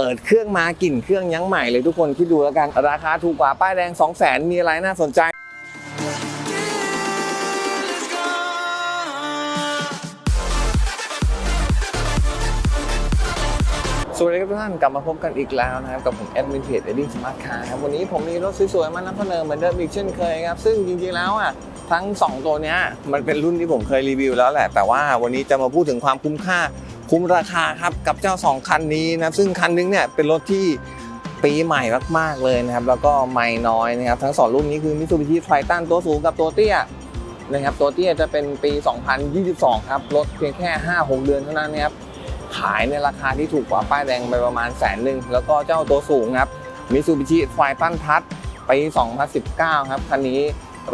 เปิดเครื่องมากลิ่นเครื่องยังใหม่เลยทุกคนคิดดูแล้วกัน ราคาถูกกว่าป้ายแดง 2 0 0 0 0 0มีอะไรน่าสนใจสวัสดีครับทุกท่านกลับมาพบกันอีกแล้วนะครับ กับผมแอดมินเพจเอดดิ้งสมาร์ทคาร์ครับวันนี้ผมมีรถสวยๆมานำเสนอเหมือนเดิมอีกเช่นเคยครับ ซึ่งจริงๆแล้วอะทั้ง 2 ตัวเนี้ยมันเป็นรุ่นที่ผมเคยรีวิวแล้วแหละ แต่ว่าวันนี้จะมาพูดถึงความคุ้มค่า คุ้มราคาครับกับเจ้า 2 คันนี้นะครับซึ่งคันนึงเนี่ยเป็นรถที่ปีใหม่มากๆเลยนะครับ แล้วก็ไม่น้อยนะครับ ทั้งสองรุ่นนี้คือ Mitsubishi Triton ตัวสูงกับตัวเตี้ยนะครับตัวเตี้ยจะเป็นปี 2022 ครับรถเพียงแค่ 5-6 เดือนเท่านั้นนะครับขายในราคาที่ถูกกว่าป้ายแดงไปประมาณแสนหนึ่งแล้วก็เจ้าตัวสูงครับ Mitsubishi Triton Plus ปี 2019 ครับคันนี้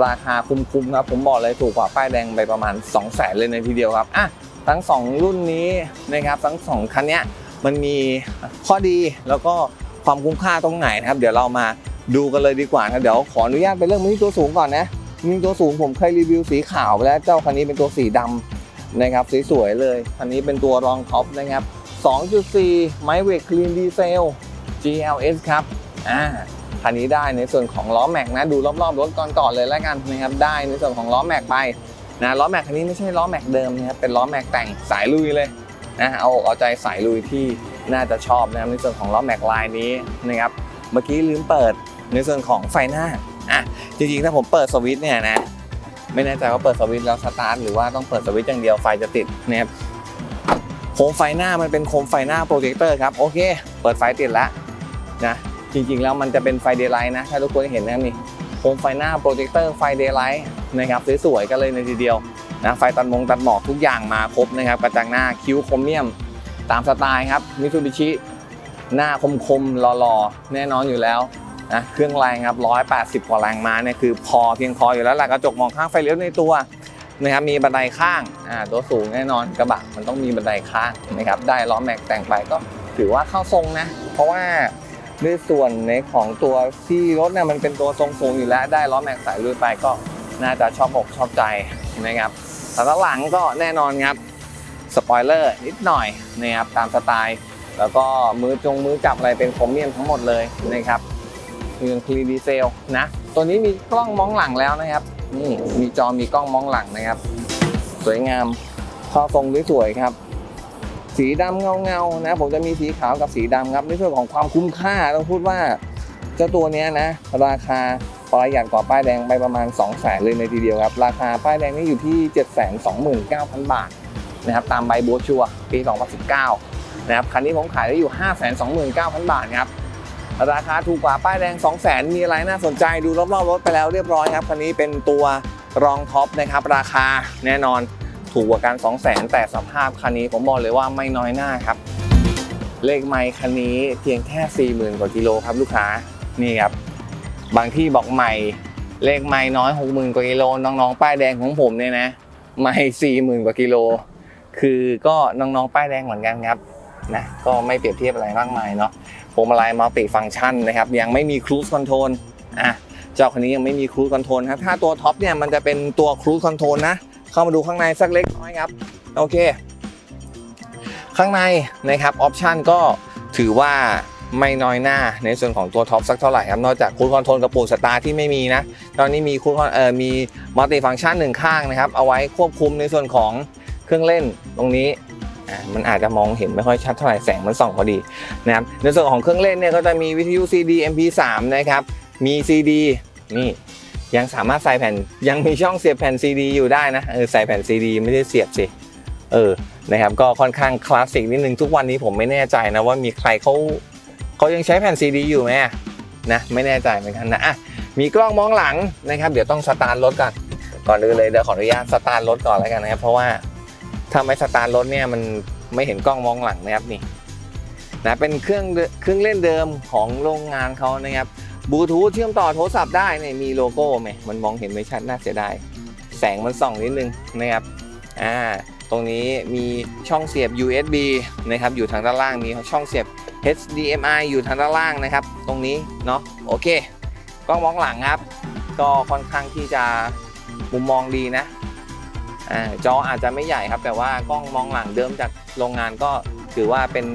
ราคาคุ้มๆครับผมบอกเลยถูกกว่าป้ายแดงไปประมาณ 2 0 0แสนเลยในทีเดียวครับอะ ทั้ง 2 รุ่นนี้นะครับทั้ง 2 คันนี้มันมีข้อดีแล้วก็ความคุ้มค่าตรงไหนนะครับ เดี๋ยวเรามาดูกันเลยดีกว่าครับเดี๋ยวขออนุญาตไปเรื่องมินิตัวสูงก่อนนะมินิตัวสูงผมเคยรีวิวสีขาวไปแล้วเจ้าคันนี้เป็นตัวสีดำนะครับสวยๆเลยคันนี้เป็นตัวรองท็อปนะครับ 2.4 ไมเวกคลีนดีเซล GLS ครับอ่าคันนี้ได้ในส่วนของล้อแม็กนะดูรอบๆรถก่อนก่อนๆเลยแล้วกันนะครับได้ในส่วนของล้อแม็กไป นะล้อแม็กคันนี้ไม่ใช่ล้อแม็กเดิมนะครับเป็นล้อแม็กแต่งสายลุยเลยนะเอาเอาใจสายลุยที่น่าจะชอบนะครับในส่วนของล้อแม็กลายนี้นะครับเมื่อกี้ลืมเปิดในส่วนของไฟหน้าอะจริงๆถ้าผมเปิดสวิตช์เนี่ยนะไม่แน่ใจว่าเปิดสวิตช์แล้วสตาร์ทหรือว่าต้องเปิดสวิตช์อย่างเดียวไฟจะติดนะครับโคมไฟหน้ามันเป็นโคมไฟหน้าโปรเจคเตอร์ครับโอเค เปิดไฟติดแล้วนะจริงๆแล้วมันจะเป็นไฟเดย์ไลท์นะถ้าทุกคนเห็นนะนี่โคมไฟหน้าโปรเจคเตอร์ไฟเดย์ไลท์ นะครับสวยๆกันเลยในทีเดียวนะไฟตัดมงตัดหมอกทุกอย่างมาครบนะครับกระจังหน้าคิ้วครเมียม ตามสไตล์ครับมิซูบิชิหน้าคมๆหล่อๆแน่นอนอยู่แล้วนะเครื่องแรงครับ 180 กว่าแรงม้าเนี่ยคือพอเพียงพออยู่แล้วแหละกระจกมองข้างไฟเลี้ยวในตัวนะครับมีบันไดข้างอ่าตัวสูงแน่นอนกระบะมันต้องมีบันไดข้างนะครับได้ล้อแม็กแต่งไปก็ถือว่าเข้าทรงนะ เพราะว่าด้วยส่วนในของตัวที่รถเนี่ยมันเป็นตัวทรงสูงอยู่แล้ว ได้ล้อแม็กใส่ลุยไปก็ น่าจะชอบอกชอบใจนะครับแต่ด้านหลังก็แน่นอนครับสปอยเลอร์นิดหน่อยนะครับตามสไตล์แล้วก็มือจงมือจับอะไรเป็นโครเมียมทั้งหมดเลยนะครับเครื่องคลีดีเซลนะตัวนี้มีกล้องมองหลังแล้วนะครับนี่มีจอมีกล้องมองหลังนะครับ สวยงามข้อทรงสวยๆครับ สีดำเงาๆนะผมจะมีสีขาวกับสีดำครับในส่วนของความคุ้มค่าต้องพูดว่า เจ้าตัวนี้นะ ราคา ประหยัดกว่าป้ายแดงไปประมาณ 2 0 0แสนเลยในทีเดียวครับ ราคาป้ายแดงนี่อยู่ที่ 729,000 บาทนะครับตามใบโบชัวปี 2019 นะครับคันนี้ผมขายได้อยู่ 529,000 บาทครับราคาถูกกว่าป้ายแดง 2 0 0แสนมีอะไรน่าสนใจดูรอบๆรถไปแล้วเรียบร้อยครับคันนี้เป็นตัวรองท็อปนะครับราคาแน่นอนถูกกว่ากัน2 0 0แสนแต่สภาพคันนี้ผมบอกเลยว่าไม่น้อยหน้าครับเลขไมค์คันนี้เพียงแค่ 40,000 กว่ากิโลครับลูกค้านี่ครับ บางที่บอกใหม่ เลขไมค์น้อย60,000กว่ากิโลน้องๆป้ายแดงของผมเนี่ยนะไม่40,000กว่ากิโล คือก็น้องๆป้ายแดงเหมือนกันครับนะก็ไม่เปรียบเทียบอะไรมากมายเนาะพวงมาลัยมัลติฟัง c t ชันนะครับ ยังไม่มีครู e คอนโทรลอะเจ้าคันนี้ยังไม่มีครู e คอนโทรลครับถ้าตัวท็อปเนี่ยมันจะเป็นตัวครู e คอนโทรลนะเข้ามาดูข้างในสักเล็กน้อยครับโอเค ข้างในนะครับออปชันก็ถือว่า ไม่น้อยหน้าในส่วนของตัวท็อปสักเท่าไหร่ครับ นอกจากครู e คอนโทรลกระปุกสตาร์ที่ไม่มีนะ ตอนนี้มีครูเอ่อมีมัลติฟัง c t ชันหนึ่งข้างนะครับ เอาไว้ควบคุมในส่วนของเครื่องเล่นตรงนี้มันอาจจะมองเห็นไม่ค่อยชัดเท่าไหร่แสงมันส่องพอดีนะครับในส่วนของเครื่องเล่นเนี่ยก็จะมีวิทยุ CD MP3 นะครับมี CD นี่ยังสามารถใส่แผ่นยังมีช่องเสียบแผ่น CD อยู่ได้นะเออใส่แผ่น CD ไม่ได้เสียบสิเออนะครับก็ค่อนข้างคลาสสิกนิดนึงทุกวันนี้ผมไม่แน่ใจนะว่ามีใครเขา เขายังใช้แผ่น CD อยู่ไหมนะไม่แน่ใจเหมือนกันนะอะมีกล้องมองหลังนะครับ เดี๋ยวต้องสตาร์ทรถก่อนก่อนอื่นเลยเดี๋ยวขออนุญาตสตาร์ทรถก่อนแล้วกันนะครับ เพราะว่าถ้าไม่สตาร์ทรถเนี่ยมันไม่เห็นกล้องมองหลังนะครับนี่นะเป็นเครื่องเครื่องเล่นเดิมของโรงงานเขานะครับบลูทูธเชื่อมต่อโทรศัพท์ได้เนี่ยมีโลโก้ไหมมันมองเห็นไม่ชัดน่าเสียดายแสงมันส่องนิดนึงนะครับอ่า รงนี้มีช่องเสียบ USB นะครับอยู่ทางด้านล่างมีช่องเสียบ HDMI อยู่ทางด้านล่างนะครับ ตรงนี้เนาะโอเคกล้องมองหลังครับ ก็ค่อนข้างที่จะมุมมองดีนะอ่าจออาจจะไม่ใหญ่ครับ แต่ว่ากล้องมองหลังเดิมจากโรงงานก็ถือว่าเป็น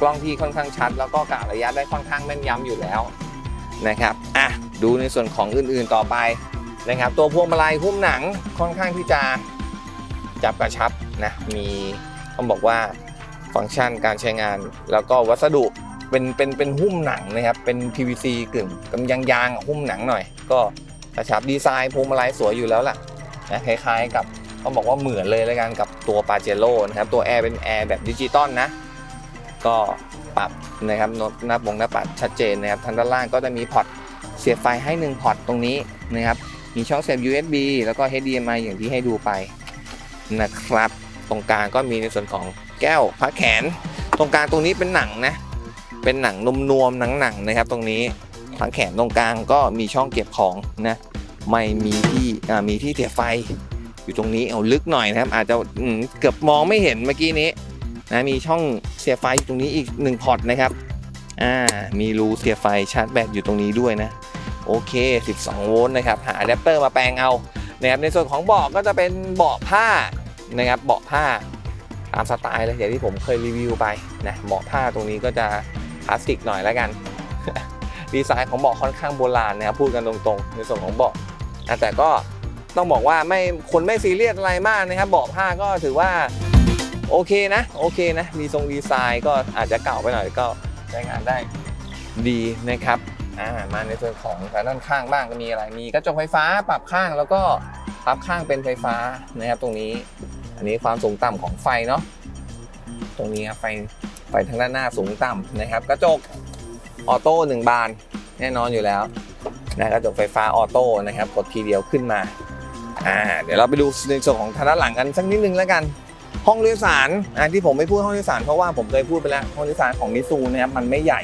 กล้องที่ค่อนข้างชัด แล้วก็กะระยะได้ค่อนข้างแม่นยำอยู่แล้วนะครับอะดูในส่วนของอื่นๆต่อไปนะครับ ตัวพวงมาลัยหุ้มหนังค่อนข้างที่จะ จับกระชับนะมีต้องบอกว่าฟังก์ชันการใช้งาน แล้วก็วัสดุเป็นเป็นเป็นหุ้มหนังนะครับเป็น PVC กึ่งกำยางยางหุ้มหนังหน่อย ก็กระชับดีไซน์พวงมาลัยสวยอยู่แล้วล่ะนะคล้ายๆกับต้องบอกว่าเหมือนเลยแล้วกันกับตัวปาเจโร่นะครับตัวแอร์เป็นแอร์แบบดิจิตอลนะ ก็ปรับนะครับน้ตหน้าปงหน้าปัดชัดเจนนะครับทางด้านล่างก็จะมีพอร์ตเสียบไฟให้1พอร์ตตรงนี้นะครับมีช่องเสียบ USB แล้วก็ HDMI อย่างที่ให้ดูไป นะครับ ตรงกลางก็มีในส่วนของแก้วพักแขน ตรงกลางตรงนี้เป็นหนังนะ เป็นหนังนวมหนังหนังๆนะครับ ตรงนี้พักแขนตรงกลางก็มีช่องเก็บของนะไม่มีที่มีที่เสียบไฟอยู่ตรงนี้เอาลึกหน่อยนะครับ อาจจะเกือบมองไม่เห็นเมื่อกี้นี้นะมีช่องเสียบไฟอยู่ตรงนี้อีก1พอร์ตนะครับอ่ามีรูเสียบไฟชาร์จแบตอยู่ตรงนี้ด้วยนะโอเค 12 โวลต์นะครับ หาอะแดปเตอร์มาแปลงเอานะครับในส่วนของเบาะก็จะเป็นเบาะผ้า นะครับเบาะผ้าตามสไตล์เลยอย่างที่ผมเคยรีวิวไปนะเบาะผ้าตรงนี้ก็จะพลาสติกหน่อยแล้วกัน ดีไซน์ของเบาะค่อนข้างโบราณนะครับพูดกันตรงๆ ในส่วนของเบาะแต่ก็ต้องบอกว่าไม่คนไม่ซีเรียสอะไรมากนะครับเบาะผ้าก็ถือว่าโอเคนะโอเคนะดีทรงดีไซน์ก็อาจจะเก่าไปหน่อยก็ใช้งานได้ดีนะครับอ่ามาในส่วนของทางด้านข้างบ้างก็มีอะไรมีกระจกไฟฟ้าปรับข้างแล้วก็ปรับข้างเป็นไฟฟ้านะครับตรงนี้ อันนี้ความสูงต่ำของไฟเนาะตรงนี้ครับไฟไฟทางด้านหน้าสูงต่ำนะครับกระจกออโต้หนึ่งบานแน่นอนอยู่แล้วนะกระจกไฟฟ้าออโต้นะครับกดทีเดียวขึ้นมาอ่าเดี๋ยวเราไปดูในส่วนของทางด้านหลังกันสักนิดนึงแล้วกันห้องโดยสารอ่าที่ผมไม่พูดห้องโดยสารเพราะว่าผมเคยพูดไปแล้วห้องโดยสารของมิซูนะครับมันไม่ใหญ่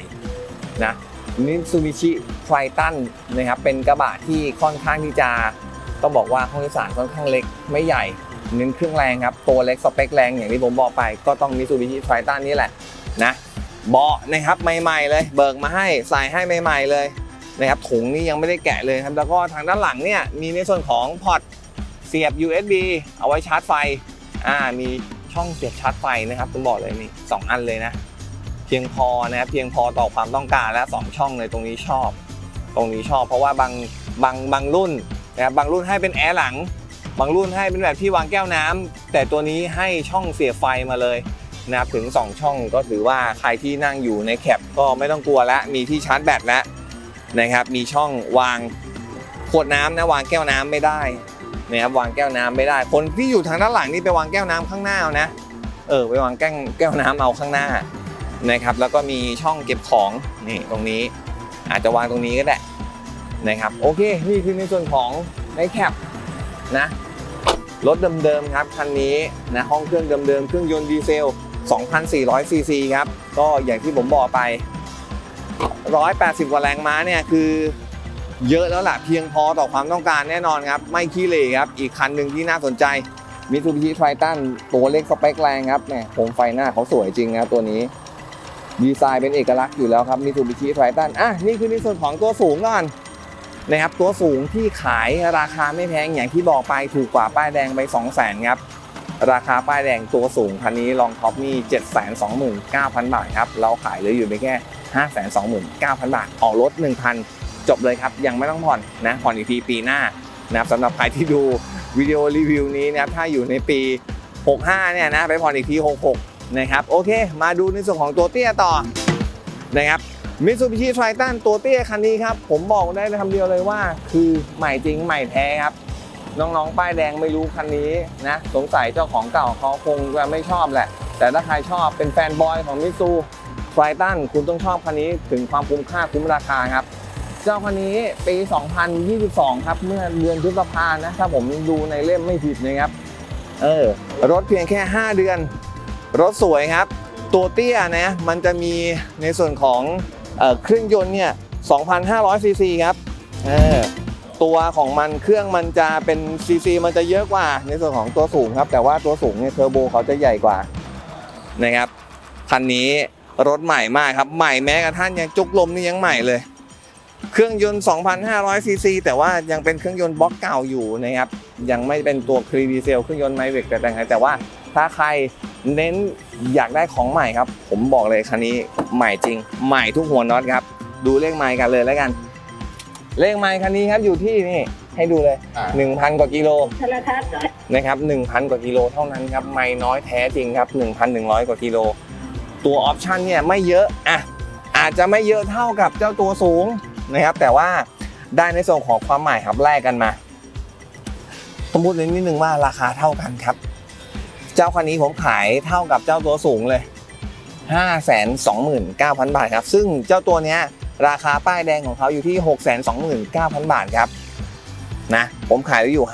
นะมิซูบิชิไฟตันนะครับเป็นกระบะที่ค่อนข้างที่จะต้องบอกว่าห้องโดยสารค่อนข้างเล็กไม่ใหญ่ เน้นเครื่องแรงครับ ตัวเล็กสเปคแรงอย่างที่ผมบอกไป ก็ต้องมิซูบิชิไฟตันนี่แหละนะเบาะนะครับใหม่ๆเลย เบิกมาให้ใส่ให้ใหม่ๆเลยนะครับถุงนี่ยังไม่ได้แกะเลยครับแล้วก็ทางด้านหลังเนี่ยมีในส่วนของพอร์ตเสียบ USB เอาไว้ชาร์จไฟอ่ามีช่องเสียบชาร์จไฟนะครับผมบอกเลยนี่สองอันเลยนะเพียงพอนะครับเพียงพอต่อความต้องการและสองช่องเลยตรงนี้ชอบ ตรงนี้ชอบ เพราะว่าบางบางบางรุ่นนะครับบางรุ่นให้เป็นแอร์หลัง บางรุ่นให้เป็นแบบที่วางแก้วน้ำแต่ตัวนี้ให้ช่องเสียบไฟมาเลยนะครับถึง 2 ช่องก็ถือว่าใครที่นั่งอยู่ในแคปก็ไม่ต้องกลัวแล้วมีที่ชาร์จแบตแล้วนะครับ มีช่องวางขวดน้ำนะวางแก้วน้ำไม่ได้นะครับวางแก้วน้ำไม่ได้ คนที่อยู่ทางด้านหลังนี่ไปวางแก้วน้ำข้างหน้านะเออไปวางแก้วแก้วน้ำเอาข้างหน้านะครับ แล้วก็มีช่องเก็บของนี่ตรงนี้ อาจจะวางตรงนี้ก็ได้นะครับ โอเค นี่คือในส่วนของในแคปนะ รถเดิมๆครับคันนี้นะห้องเครื่องเดิมๆเครื่องยนต์ดีเซล 2,400 ซีซีครับ ก็อย่างที่ผมบอกไป 180 กว่าแรงม้าเนี่ยคือเยอะแล้วล่ะเพียงพอต่อความต้องการแน่นอนครับ ไม่ขี้เหร่ครับ อีกคันหนึ่งที่น่าสนใจ Mitsubishi Triton ตัวเล็กสเปคแรงครับเนี่ยโคมไฟหน้าเขาสวยจริงนะตัวนี้ ดีไซน์เป็นเอกลักษณ์อยู่แล้วครับ Mitsubishi Triton อะนี่คือในส่วนของตัวสูงก่อน นะครับตัวสูงที่ขายราคาไม่แพงอย่างที่บอกไปถูกกว่าป้ายแดงไป 2 0 0 0 0 0ครับราคาป้ายแดงตัวสูงคันนี้ลองท็อปนี่729,000 บาทครับเราขายเหลืออยู่ไปแค่ 529,000 บาท ออกรถ1,000 จบเลยครับ ยังไม่ต้องผ่อนนะผ่อนอีกทีปีหน้านะครับสำหรับใครที่ดูวิดีโอรีวิวนี้นะครับถ้าอยู่ในปี 65 เนี่ยนะไปผ่อนอีกที 66 นะครับโอเค มาดูในส่วนของตัวเตี้ยต่อนะครับ มิตซูบิชิไททันตัวเตี้ยคันนี้ครับ ผมบอกได้คำเดียวเลยว่า คือใหม่จริงใหม่แท้ครับ น้องๆ ป้ายแดงไม่รู้คันนี้นะ สงสัยเจ้าของเก่าเขาคงจะไม่ชอบแหละ แต่ถ้าใครชอบเป็นแฟนบอยของมิตซูไฟตันคุณต้องชอบคันนี้ถึงความคุ้มค่าคุ้มราคาครับ เจ้าคันนี้ปี 2022 ครับ เมื่อเดือนพฤษภานะถ้าผมดูในเล่มไม่ผิดนะครับ เออ รถเพียงแค่ 5 เดือน รถสวยครับ ตัวเตี้ยนะมันจะมีในส่วนของ เครื่องยนต์เนี่ย2,500ซีซีครับตัวของมันเครื่องมันจะเป็นซีซีมันจะเยอะกว่า ในส่วนของตัวสูงครับ แต่ว่าตัวสูงเนี่ยเทอร์โบเขาจะใหญ่กว่านะครับคันนี้รถใหม่มากครับ ใหม่แม้กระทั่งยังจุกลมนี่ยังใหม่เลย เครื่องยนต์ 2,500 ซีซี แต่ว่ายังเป็นเครื่องยนต์บล็อกเก่าอยู่นะครับ ยังไม่เป็นตัวครีดีเซลเครื่องยนต์ไมเวกแต่แต่ไงแต่ว่าถ้าใคร เน้นอยากได้ของใหม่ครับ ผมบอกเลยคันนี้ใหม่จริง ใหม่ทุกหัวน็อตครับ ดูเลขไมล์กันเลยแล้วกัน เลขไมล์คันนี้ครับอยู่ที่นี่ให้ดูเลยอ่า1,000 กว่ากิโลโทรทัศน์ด้วยนะครับ1,000 กว่ากิโลเท่านั้นครับไม่น้อยแท้จริงครับ 1,100 กว่ากิโล ตัวออปชันเนี่ยไม่เยอะอะอาจจะไม่เยอะเท่ากับเจ้าตัวสูงนะครับ แต่ว่าได้ในส่วนของความหมายครับแลกกันมาต้องพูดนิดนึงว่าราคาเท่ากันครับ เจ้าคันนี้ผมขายเท่ากับเจ้าตัวสูงเลย 529,000 บาทครับ ซึ่งเจ้าตัวเนี้ยราคาป้ายแดงของเขาอยู่ที่ 629,000 บาทครับนะผมขายไว้อยู่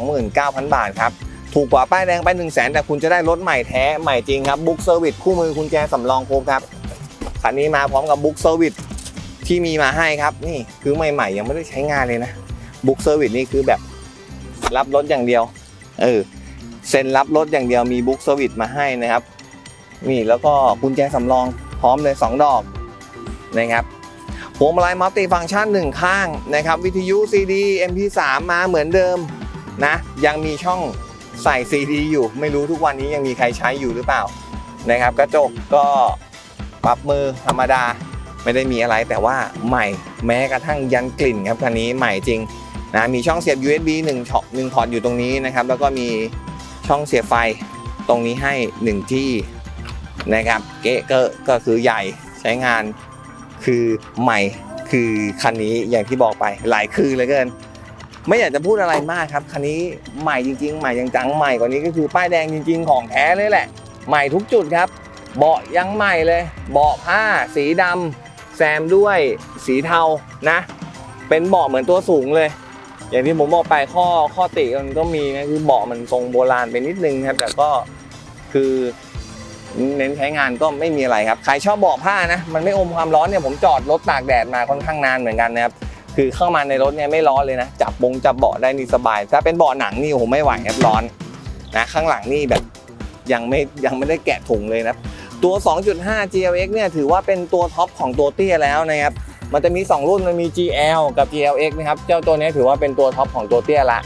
529,000 บาทครับ ถูกกว่าป้ายแดงไป 1 0 0 0 0แแต่คุณจะได้รถใหม่แท้ใหม่จริงครับบุ๊กเซอร์วิสคู่มือคุณแจสำรองครบครับคันนี้มาพร้อมกับบุ๊กเซอร์วิสที่มีมาให้ครับ นี่คือใหม่ๆ ยังไม่ได้ใช้งานเลยนะบุ๊กเซอร์วิสนี่คือแบบรับรถอย่างเดียว เออ เซ็นรับรถอย่างเดียวมีบุ๊กเซอร์วิสมาให้นะครับ นี่แล้วก็กุญแจสำรองพร้อมเลย 2 ดอกนะครับพวงมาลัยมัลติฟังก์ชันหนึ่งข้างนะครับ วิทยุ CD MP3 มาเหมือนเดิมนะยังมีช่องใส่ CD อยู่ ไม่รู้ทุกวันนี้ยังมีใครใช้อยู่หรือเปล่านะครับกระจกก็ปรับมือธรรมดาไม่ได้มีอะไรแต่ว่าใหม่แม้กระทั่งยันกลิ่นครับคันนี้ใหม่จริงนะมีช่องเสียบ USB 1ช่องหนึ่งพอร์ตอยู่ตรงนี้นะครับ แล้วก็มี ช่องเสียบไฟตรงนี้ให้ 1 ที่นะครับเกะเกอก็คือใหญ่ใช้งานคือใหม่คือคันนี้อย่างที่บอกไปหลายคือเลยเกิน ไม่อยากจะพูดอะไรมากครับคันนี้ใหม่จริง ๆ ใหม่จังๆใหม่กว่านี้ก็คือป้ายแดงจริง ๆ ของแท้เลยแหละ ใหม่ทุกจุดครับ เบาะยังใหม่เลย เบาะผ้า สีดำแซมด้วยสีเทานะ เป็นเบาะเหมือนตัวสูงเลย อย่างที่ผมบอกไปข้อข้อติมันก็มีนะคือเบาะมันทรงโบราณไปนิดนึงครับแต่ก็คือเน้นใช้งานก็ไม่มีอะไรครับ ใครชอบเบาะผ้านะ มันไม่อมความร้อนเนี่ยผมจอดรถตากแดดมาค่อนข้างนานเหมือนกันนะครับ คือเข้ามาในรถเนี่ยไม่ร้อนเลยนะ จับบงจับเบาะได้นี่สบาย ถ้าเป็นเบาะหนังนี่โอ้โหไม่ไหวครับร้อนนะข้างหลังนี่แบบยังไม่ยังไม่ได้แกะถุงเลยนะ ตัว 2.5 GLX เนี่ยถือว่าเป็นตัวท็อปของตัวเตี้ยแล้วนะครับ มันจะมี 2 รุ่นมันมี GL กับ GLX นะครับ เจ้าตัวนี้ถือว่าเป็นตัวท็อปของตัวเตี้ยละ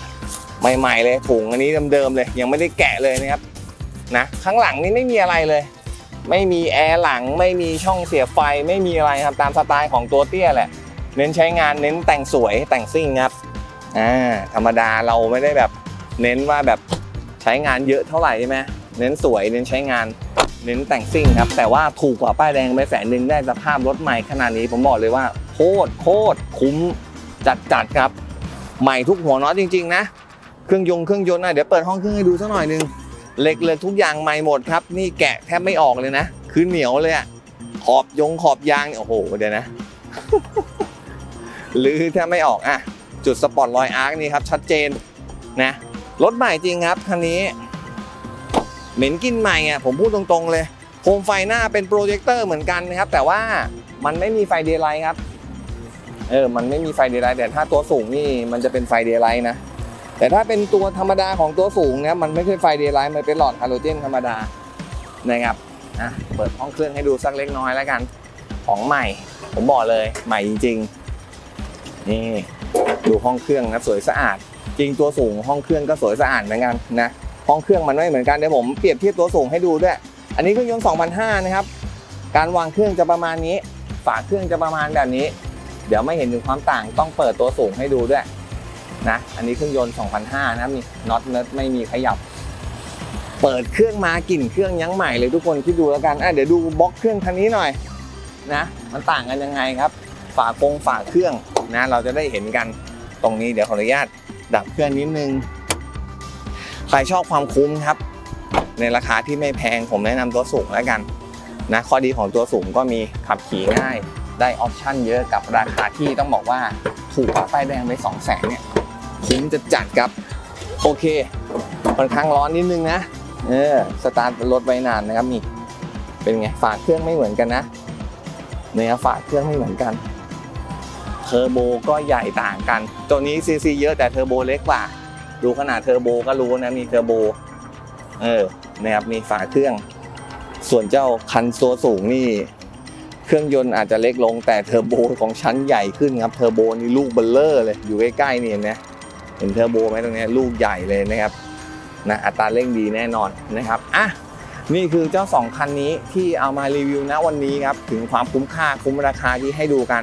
ใหม่ๆเลยถุงอันนี้เดิมๆเลย ยังไม่ได้แกะเลยนะครับนะข้างหลังนี่ไม่มีอะไรเลย ไม่มีแอร์หลังไม่มีช่องเสียบไฟไม่มีอะไรครับตามสไตล์ของตัวเตี้ยแหละ เน้นใช้งานเน้นแต่งสวยแต่งซิ่งครับอ่าธรรมดาเราไม่ได้แบบเน้นว่าแบบใช้งานเยอะเท่าไหร่ใช่ไหมเน้นสวยเน้นใช้งาน เน้นแต่งซิ่งครับ แต่ว่าถูกกว่าป้ายแดงไปแสนหนึ่งได้สภาพรถใหม่ขนาดนี้ผมบอกเลยว่าโคตรโคตรคุ้มจัดจัดครับ ใหม่ทุกหัวน็อตจริง ๆ นะ เครื่องยงเครื่องยนต์นะเดี๋ยวเปิดห้องเครื่องให้ดูสักหน่อยนึงเหล็กเลยทุกอย่างใหม่หมดครับ นี่แกะแทบไม่ออกเลยนะ คือเหนียวเลยอะขอบยงขอบยางโอ้โหเดี๋ยวนะหรือแทบไม่ออกอะจุดสปอตรอยอาร์คนี่ครับชัดเจนนะรถใหม่จริงครับคันนี้ เหม็นกินใหม่อะผมพูดตรงๆเลยโคมไฟหน้าเป็นโปรเจคเตอร์เหมือนกันนะครับ แต่ว่ามันไม่มีไฟเดย์ไลท์ครับเออมันไม่มีไฟเดย์ไลท์แต่ถ้าตัวสูงนี่มันจะเป็นไฟเดย์ไลท์นะแต่ถ้าเป็นตัวธรรมดาของตัวสูงเนี่ยมันไม่ใช่ไฟเดย์ไลท์มันเป็นหลอดฮาโลเจนธรรมดานะครับอะเปิดห้องเครื่องให้ดูสักเล็กน้อยแล้วกัน ของใหม่ ผมบอกเลยใหม่จริงๆนี่ดูห้องเครื่องนะสวยสะอาด จริงตัวสูงห้องเครื่องก็สวยสะอาดเหมือนกันนะ ห้องเครื่องมันไม่เหมือนกันเดี๋ยวผมเปรียบเทียบตัวสูงให้ดูด้วย อันนี้เครื่องยนต์2005นะครับ การวางเครื่องจะประมาณนี้ ฝาเครื่องจะประมาณแบบนี้ เดี๋ยวไม่เห็นถึงความต่างต้องเปิดตัวสูงให้ดูด้วยนะ อันนี้เครื่องยนต์2005นะครับนี่น็อตเนิร์ดไม่มีขยับ เปิดเครื่องมากลิ่นเครื่องยังใหม่เลยทุกคนคิดดูแล้วกันอะเดี๋ยวดูบล็อกเครื่องคันนี้หน่อยนะ มันต่างกันยังไงครับ ฝากงฝาเครื่องนะ เราจะได้เห็นกันตรงนี้เดี๋ยวขออนุญาตดับเครื่องนิดนึง รชอบความคุ้มครับ ในราคาที่ไม่แพงผมแนะนำตัวสูงแล้วกันนะข้อดีของตัวสูงก็มีขับขี่ง่าย ได้ออปชั่นเยอะกับราคาที่ต้องบอกว่าถูกกว่าป้ายแดงไป2 0 0แสนเนี่ยคุ้มจะจัดครับ โอเคค่อนข้างร้อนนิดนึงนะเออสตาร์ทรถไว้นานนะครับนี่เป็นไงฝาเครื่องไม่เหมือนกันนะเนี่ยฝาเครื่องไม่เหมือนกันเทอร์โบก็ใหญ่ต่างกัน ตัวนี้ซีซีเยอะแต่เทอร์โบเล็กกว่า ดูขนาดเทอร์โบก็รู้นะมีเทอร์โบ เออนะครับมีฝาเครื่อง ส่วนเจ้าคันตัวสูงนี่ เครื่องยนต์อาจจะเล็กลงแต่เทอร์โบของชั้นใหญ่ขึ้นครับเทอร์โบนี่ลูกเบลเลอร์เลยอยู่ใกล้ๆนี่เห็นไหมเห็นเทอร์โบไหมตรงนี้ลูกใหญ่เลยนะครับนะอัตราเร่งดีแน่นอนนะครับอะนี่คือเจ้า 2 คันนี้ที่เอามารีวิวนะวันนี้ครับถึงความคุ้มค่าคุ้มราคาที่ให้ดูกัน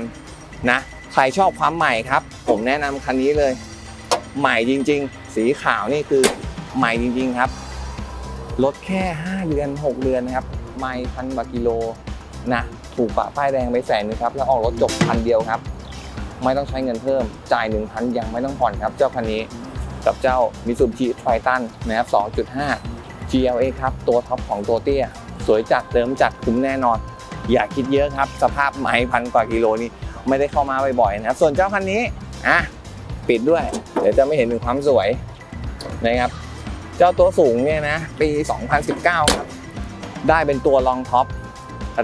นะใครชอบความใหม่ครับ ผมแนะนำคันนี้เลย ใหม่จริง ๆ สีขาวนี่คือใหม่จริงๆครับรถแค่ 5 เดือน 6 เดือนนะครับ ไม่พันกว่ากิโลนะถูกปะป้ายแดงไปแสนนึงครับแล้วออกรถจบพันเดียวครับ ไม่ต้องใช้เงินเพิ่มจ่าย 1,000 ยังไม่ต้องผ่อนครับ เจ้าคันนี้กับเจ้า Mitsubishi Triton นะครับ 2.5 GLA ครับตัวท็อปของตัวเตี้ย สวยจัดเติมจัดคุ้มแน่นอน อย่าคิดเยอะครับ สภาพไม้พันกว่ากิโลนี่ไม่ได้เข้ามาบ่อยๆนะครับส่วนเจ้าคันนี้อะ ปิดด้วย เดี๋ยวจะไม่เห็นถึงความสวยนะครับ เจ้าตัวสูงเนี่ยนะ ปี 2019 ครับ ได้เป็นตัวรองท็อป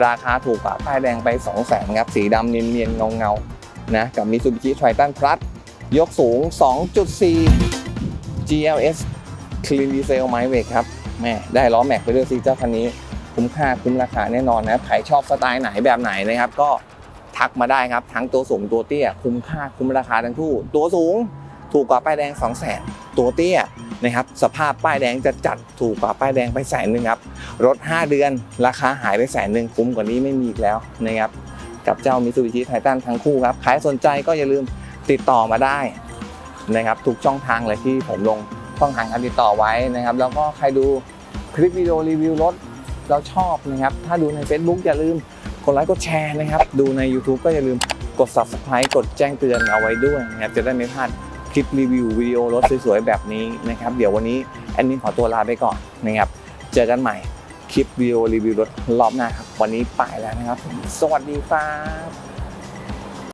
ราคาถูกกว่าป้ายแดงไป 2 0 0 0 0ครับ สีดำเนียนๆเงาๆนะ กับ Mitsubishi Triton Plus ยกสูง 2.4 GLS Clean Diesel ไมเวกครับแม่ได้ล้อแม็กไปด้วยสิเจ้าคันนี้ คุ้มค่าคุ้มราคาแน่นอนนะใครชอบสไตล์ไหนแบบไหนนะครับ ก็ ทักมาได้ครับ ทั้งตัวสูงตัวเตี้ย คุ้มค่าคุ้มราคาทั้งคู่ ตัวสูงถูกกว่าป้ายแดง 2 0 0 0 0 0ตัวเตี้ยนะครับสภาพป้ายแดงจะจัดถูกกว่าป้ายแดงไปแสนหนึ่งครับรถ 5 เดือน ราคาหายไปแสนหนึ่งคุ้มกว่านี้ไม่มีอีกแล้วนะครับกับเจ้า Mitsubishi Titan ทั้งคู่ครับใครสนใจก็อย่าลืมติดต่อมาได้นะครับทุกช่องทางเลยที่ผมลงช่องทางการติดต่อไว้นะครับ แล้วก็ใครดูคลิปวิดีโอรีวิวรถเราชอบนะครับ ถ้าดูใน Facebook อย่าลืม กดไลค์กดแชร์นะครับ ดูใน YouTube ก็อย่าลืมกด Subscribe กดแจ้งเตือนเอาไว้ด้วยนะครับ จะได้ไม่พลาดคลิปรีวิววิดีโอรถสวยๆ แบบนี้นะครับ เดี๋ยววันนี้แอนมี่ขอตัวลาไปก่อนนะครับ เจอกันใหม่คลิปวิดีโอรีวิวรถรอบหน้าครับ วันนี้ไปแล้วนะครับ สวัสดีครับ